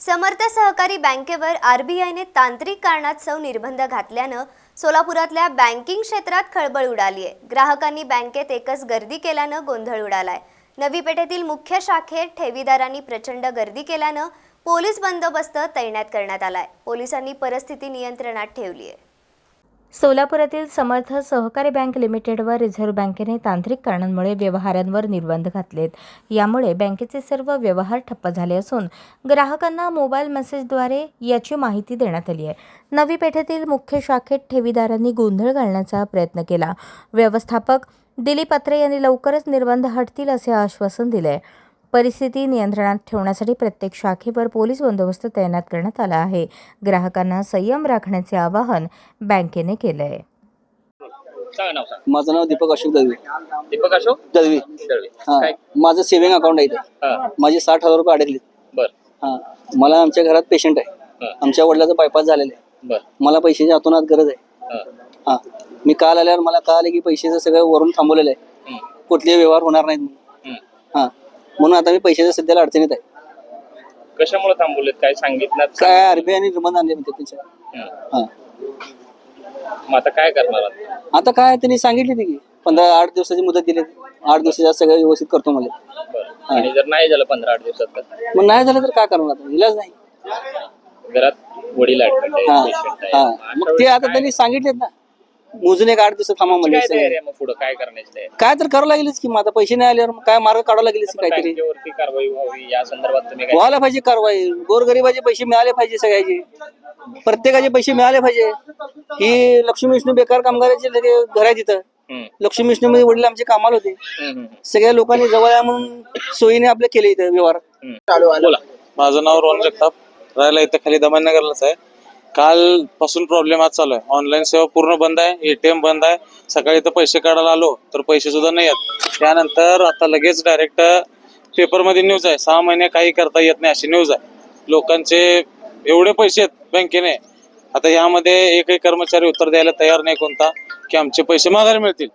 समर्थ सहकारी बँकेवर आरबीआयने तांत्रिक कारणास्तव निर्बंध घातल्यानं सोलापुरातल्या बँकिंग क्षेत्रात खळबळ उडाली आहे ग्राहकांनी बँकेत एकच गर्दी केल्यानं गोंधळ उडालाय. नवी पेठेतील मुख्य शाखेत ठेवीदारांनी प्रचंड गर्दी केल्यानं पोलीस बंदोबस्त तैनात करण्यात आलाय. पोलिसांनी परिस्थिती नियंत्रणात ठेवली आहे सोलापुरातील समर्थ सहकारी बँक लिमिटेडवर रिझर्व्ह बँकेने तांत्रिक कारणांमुळे व्यवहारांवर निर्बंध घातलेत. यामुळे बँकेचे सर्व व्यवहार ठप्प झाले असून ग्राहकांना मोबाईल मेसेजद्वारे याची माहिती देण्यात आली आहे. नवी पेठेतील मुख्य शाखेत ठेवीदारांनी गोंधळ घालण्याचा प्रयत्न केला. व्यवस्थापक दिलीप अत्रे यांनी लवकरच निर्बंध हटतील असे आश्वासन दिले परिस्थिती नियंत्रणात ठेवण्यासाठी प्रत्येक शाखेवर पोलीस बंदोबस्त तैनात करण्यात आला आहे. ग्राहकांना संयम राखण्याचे आवाहन बँकेने केलं आहे सांगा नाव सांग? माझं नाव दीपक अशोक दळवी. दीपक अशोक? दळवी. हा. माझं सेव्हिंग अकाउंट आहे. हा. माझे साठ हजार रुपये अडकले बर. हा. मला आमच्या घरात पेशंट आहे. हा. आमच्या वडिलाचा बायपास झालेला आहे. बर. मला पैशाची अतोनात गरज आहे. हा. हा. मी काल आल्यावर मला कळालं की पैशाचं सगळं वरून थांबवलेलं आहे. कुठलेही व्यवहार होणार नाहीत म्हणून. हा. म्हणून आता मी पैशाच्या सध्याला अडचणीत आहे. कशामुळे थांबवलेत? काय सांगितलं? काय आरबीआयने निर्बंध आणले म्हणते त्यांच्या. हा. मग आता काय करणार आता? आता काय त्यांनी सांगितले ते की पंधरा आठ दिवसाची मुदत दिली आठ दिवसाच्या सगळं व्यवस्थित करतो मला बरं. आणि जर नाही झालं पंधरा आठ दिवसात तर? मग नाही झालं तर काय करणार आता? इलाज नाही. घरात वडील ऍडमिट आहे हा. पेशंट आहे हा. अशा मग वेळेस ते आता काय- त्यांनी सांगितलेत ना. मोजून एक आठ दिवस थांबा काय तयारी म्हणजे आहे मग पुढे? काय करण्याची तयारी? काय तर करावं लागेलच की आता पैसे नाही आल्यावर मग काय मार्ग काढावं लागेलच काहीतरी. बँकेवरती कारवाई व्हावी या संदर्भात तुम्ही काय व्हायला पाहिजे कारवाई. गोरगरिबाचे पैसे मिळाले पाहिजे सगळ्याचे. प्रत्येकाचे पैसे मिळाले पाहिजे. ही लक्ष्मी विष्णू बेकार कामगाराचे लगे घर आहे तिथं. हम्म, लक्ष्मी विष्णू मध्ये वडील आमचे कामाला होते. हम्म, हम्म, सगळ्या लोकांनी जवळ या म्हणून सोयीने आपले केले इथं व्यवहार. हम्म. बोला. माझं नाव रोहन जगताप. राहायला इथं खाली दमननगरलाच आहे. काल पासून प्रॉब्लेम आज चालू आहे. ऑनलाईन सेवा पूर्ण बंद आहे एटीएम बंद आहे. सकाळी इथं पैसे काढायला आलो तर पैसे सुद्धा नाही आहेत त्यानंतर आता लगेच डायरेक्ट पेपरमध्ये न्यूज आहे. सहा महिने काही करता येत नाही अशी न्यूज आहे. लोकांचे एवढे पैसे आहेत बँकेने. आता यामध्ये एकही कर्मचारी उत्तर द्यायला तयार नाही कोणता की आमचे पैसे माघारी मिळतील.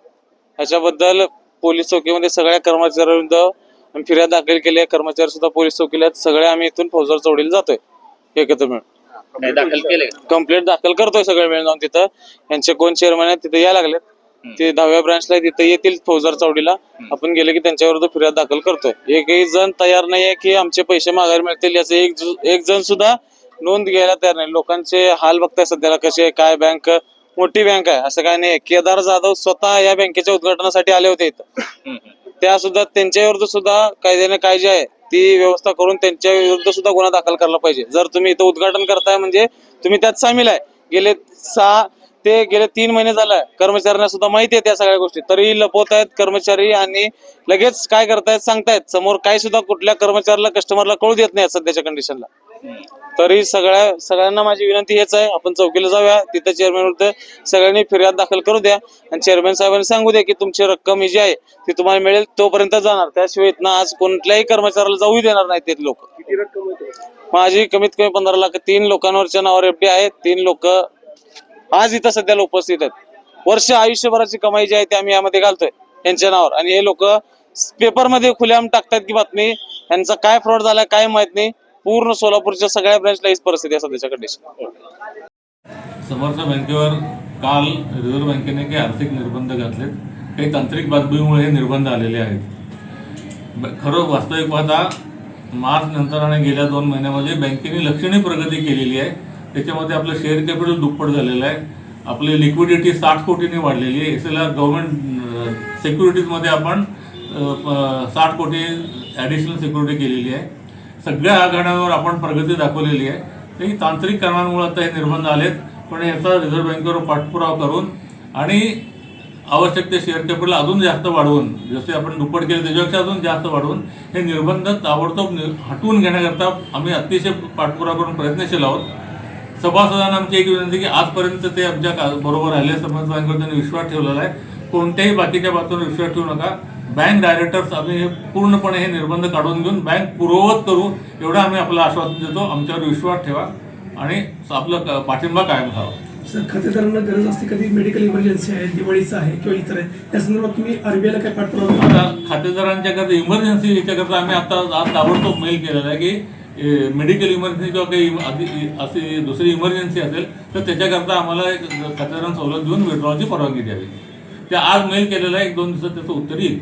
ह्याच्याबद्दल पोलीस चौकीमध्ये सगळ्या कर्मचाऱ्यांविरुद्ध फिर्याद दाखल केली आहे. कर्मचारी सुद्धा पोलीस चौकीला आहेत. सगळे आम्ही इथून फौजदार चौडीला जातोय. एकत्र मिळून. काय दाखल केले कंप्लेंट दाखल करतोय सगळे मिळून जाऊन तिथं. यांचे कोण चेअरमॅन आहेत तिथे यायला लागलेत. ते दहाव्या ब्रांचला तिथे येतील फौजदार चौडीला. आपण गेले की त्यांच्या विरुद्ध फिर्याद दाखल करतोय. एकही जण तयार नाहीये की आमचे पैसे माघारी मिळतील याचे एक जु- एक जण सुद्धा नोंद घ्यायला तयार नाही. लोकांचे हाल बघताय सध्याला कसे काय बँक मोठी बँक आहे असं काय नाही केदार जाधव स्वतः या बँकेच्या उद्घाटनासाठी आले होते इथं. हम्म, हम्म. त्या सुद्धा त्यांच्या विरुद्ध सुद्धा कायद्याने काय जे आहे. ती व्यवस्था करून त्यांच्या विरुद्ध सुद्धा गुन्हा दाखल करायला पाहिजे. जर तुम्ही इथं उद्घाटन करताय म्हणजे तुम्ही त्यात सामील आहे. गेले सहा ते गेले तीन महिने झालं. कर्मचाऱ्यांना सुद्धा माहिती आहे त्या सगळ्या गोष्टी. तरी लपवत आहेत कर्मचारी आणि लगेच काय करतायत सांगतायत. समोर काय सुद्धा कुठल्या कर्मचाऱ्याला कस्टमरला कळू देत नाही सध्याच्या कंडिशनला तरी सगळ्या सगळ्यांना माझी विनंती हेच आहे. आपण चौकीला जाऊया. तिथं चेअरमॅन विरुद्ध सगळ्यांनी फिर्याद दाखल करू द्या. आणि चेअरमॅन साहेबांनी सांगू द्या की तुमची रक्कम ही जी आहे ती तुम्हाला मिळेल तोपर्यंत जाणार. त्याशिवाय इथनं आज कोणत्याही कर्मचाऱ्याला जाऊ देणार नाही ते लोक. माझी कमीत कमी पंधरा लाख. तीन लोकांवरच्या नावावर एफडी आहे. तीन लोक आज इथं सध्याला उपस्थित आहेत. वर्ष आयुष्यभराची कमाई जी आहे ती आम्ही यामध्ये घालतोय यांच्या नावावर. आणि हे लोक पेपरमध्ये खुलेआम टाकतात की बातमी. यांचा काय फ्रॉड झाला काय माहीत नाही. पूर्ण सोलापूरच्या सगळ्या ब्रँचला हीच परिस्थिती आहे सध्याच्या कंडिशन समर्थ बँकेवर काल रिझर्व्ह बँकेने काही आर्थिक निर्बंध घातलेत. काही तांत्रिक बातमीमुळे हे निर्बंध आलेले आहेत. ब- खरं वास्तविक पाहता मार्च नंतर आणि गेल्या दोन महिन्यामध्ये बँकेने लक्षणीय प्रगती केलेली आहे. त्याच्यामध्ये आपलं शेअर कॅपिटल दुप्पट झालेलं आहे. आपली लिक्विडिटी साठ कोटीने वाढलेली आहे. एस एल आर गव्हर्मेंट सिक्युरिटीजमध्ये आपण साठ कोटी ॲडिशनल सिक्युरिटी केलेली आहे. सगळ्या आघाड्यांवर आपण प्रगती दाखवलेली आहे. ते तांत्रिक कारणांमुळे आता हे निर्बंध आलेत पण याचा रिझर्व्ह बँकेवर पाठपुरावा करून आणि आवश्यक ते शेअर कॅपिटल अजून जास्त वाढवून जसे आपण दुप्पट केले त्याच्यापेक्षा अजून जास्त वाढवून हे निर्बंध ताबडतोब नि- हटवून घेण्याकरता आम्ही अतिशय पाठपुरावा करून प्रयत्नशील आहोत. सभासदांना आमची एक विनंती की आजपर्यंत ते आमच्या का- बरोबर आले समर्थ बँकेवर त्यांनी विश्वास ठेवलेला आहे. कोणत्याही बाकीच्या बाबतीवर विश्वास ठेवू नका. बँक डायरेक्टर्स आम्ही हे पूर्णपणे हे निर्बंध काढून घेऊन बँक पूर्ववत करू एवढं आम्ही आपलं आश्वासन देतो. आमच्यावर विश्वास ठेवा आणि आपलं पाठिंबा कायम ठेवा सर खातेदारांना गरज असते कधी मेडिकल इमर्जन्सी आहे दिवाळीचं आहे किंवा इतर आहे त्या संदर्भात तुम्ही आरबीआयला काय पाठपुरावा आता खातेदारांच्या करता इमर्जन्सी याच्याकरता आम्ही आता आज ताबडतोब मेल केलेला आहे की मेडिकल इमर्जन्सी किंवा काही अशी दुसरी इमर्जन्सी असेल तर त्याच्याकरता आम्हाला एक खातेदारांना सवलत देऊन विड्रॉलची परवानगी द्यावी. ते आज मेल केलेलं आहे एक दोन दिवसात त्याचं उत्तर येईल.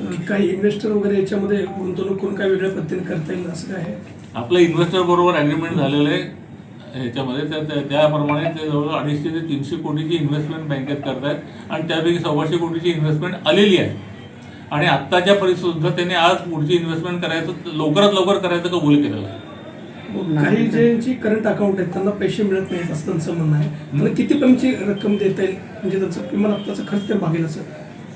अं, काही इन्व्हेस्टर वगैरे याच्यामध्ये गुंतवणूक करून काय वेगळ्या पद्धतीने करता येईल असं काय आहे? आपलं इन्व्हेस्टर बरोबर ॲग्रीमेंट झालेलं आहे ह्याच्यामध्ये. त्या त्या- त्याप्रमाणे ते जवळ अडीचशे ते तीनशे कोटीची इन्व्हेस्टमेंट बँकेत करतायत. आणि त्यापैकी सव्वाशे कोटीची इन्व्हेस्टमेंट आलेली आहे. आणि आत्ताच्या परिस्थितीत सुद्धा त्यांनी आज पुढची इन्व्हेस्टमेंट करायचं लवकरात लवकर करायचं कबूल केलेलं आहे. काही ज्यांची करंट अकाउंट आहेत त्यांना पैसे मिळत नाहीत असं त्यांचं म्हणणं आहे. त्यांना कितीपर्यंतची रक्कम देता येईल? म्हणजे त्यांचं किमान हप्त्याचा खर्च ते मागेल असं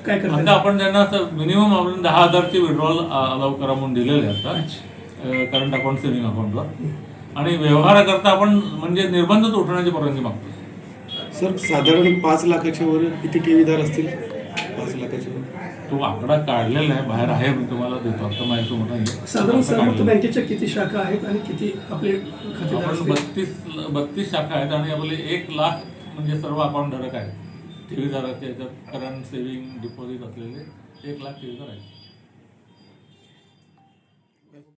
काय करता आता येईल? आपण त्यांना मिनिमम आपण दहा हजारची विड्रॉल अलाव करा म्हणून दिलेले आहे आता. करंट अकाउंट सेव्हिंग अकाउंटला आणि व्यवहाराकरता आपण म्हणजे निर्बंधच उठवण्याची परवानगी मागतो. सर साधारण पाच लाखाच्या वर किती ठेवीदार असतील? पाच लाखाच्या वर. तो आकडा काढलेला आहे बाहेर आहे मी तुम्हाला देतो. आता माझ्यासमोर नाही साधारण. बँकेच्या किती शाखा आहेत आणि किती आपले खातेदार आपण असतील? बत्तीस बत्तीस शाखा आहेत आणि आपले एक लाख म्हणजे सर्व अकाउंट धारक आहेत. ठेवीदाराचे याच्यात करंट सेविंग डिपॉझिट असलेले एक लाख ठेवीदार आहेत.